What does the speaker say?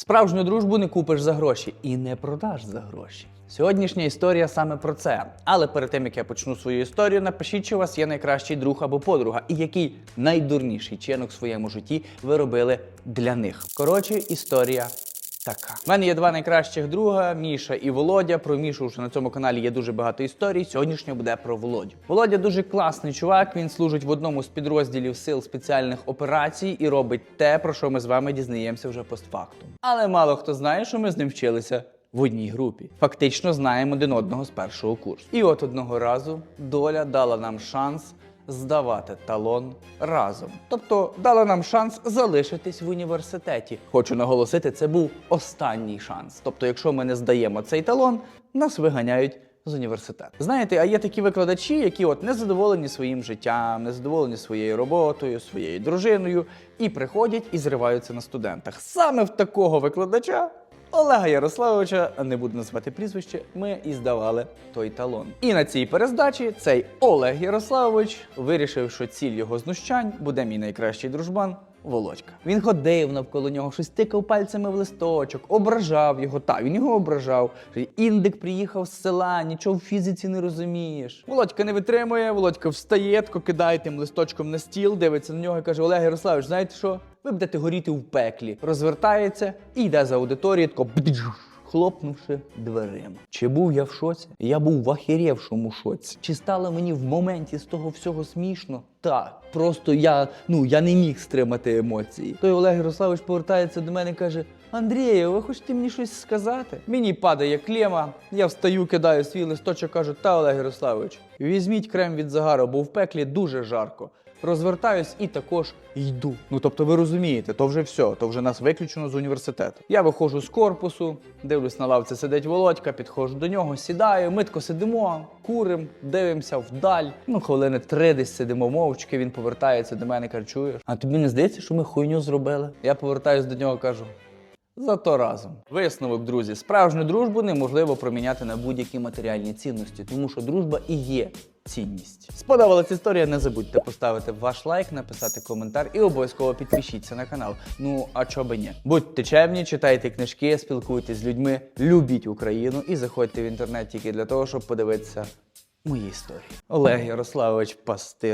Справжню дружбу не купиш за гроші і не продаш за гроші. Сьогоднішня історія саме про це. Але перед тим як я почну свою історію, напишіть, чи у вас є найкращий друг або подруга, і який найдурніший чинок в своєму житті ви робили для них. Коротше, історія така. У мене є два найкращих друга Міша і Володя. Про Мішу вже на цьому каналі є дуже багато історій. Сьогоднішньо буде про Володю. Володя дуже класний чувак. Він служить в одному з підрозділів сил спеціальних операцій і робить те, про що ми з вами дізнаємося вже постфактум. Але мало хто знає, що ми з ним вчилися. В одній групі фактично знаємо один одного з першого курсу. І от одного разу доля дала нам шанс здавати талон разом. Тобто дала нам шанс залишитись в університеті. Хочу наголосити, це був останній шанс. Тобто, якщо ми не здаємо цей талон, нас виганяють. З університету. Знаєте, а є такі викладачі, які от не задоволені своїм життям, не задоволені своєю роботою, своєю дружиною, і приходять і зриваються на студентах. Саме в такого викладача Олега Ярославовича, не буду називати прізвище, ми і здавали той талон. І на цій перездачі цей Олег Ярославович вирішив, що ціль його знущань буде мій найкращий дружбан. Володька. Він ходив навколо нього, щось тикав пальцями в листочок, ображав його. Та він його ображав. Індик приїхав з села, нічого в фізиці не розумієш. Володька не витримує, Володька встає, кидає тим листочком на стіл, дивиться на нього і каже: Олег Ярославович, знаєте що? Ви будете горіти в пеклі. Розвертається і йде за аудиторію, тако хлопнувши дверима. Чи був я в шоці? Я був в ахірєвшому шоці. Чи стало мені в моменті з того всього смішно? Так. Просто я, ну, я не міг стримати емоції. Той Олег Ярославович повертається до мене і каже: Андрію, ви хочете мені щось сказати? Мені падає клема, я встаю, кидаю свій листочок, кажу, та Олег Ярославович, візьміть крем від загару, бо в пеклі дуже жарко. Розвертаюсь і також йду. Ну тобто, ви розумієте, то вже все, то вже нас виключено з університету. Я виходжу з корпусу, дивлюсь на лавці, сидить Володька, підходжу до нього, сідаю, ми тако сидимо, курим, дивимося вдаль. Ну, хвилини три десь сидимо мовчки. Він повертається до мене, каже, чуєш, а тобі не здається, що ми хуйню зробили? Я повертаюсь до нього, кажу. Зато разом. Висновок, друзі, справжню дружбу неможливо проміняти на будь-які матеріальні цінності, тому що дружба і є цінність. Сподобалась історія? Не забудьте поставити ваш лайк, написати коментар і обов'язково підпишіться на канал. Ну а чо би ні? Будьте чемні, читайте книжки, спілкуйтесь з людьми, любіть Україну і заходьте в інтернет тільки для того, щоб подивитися мої історії. Олег Ярославович Пастир.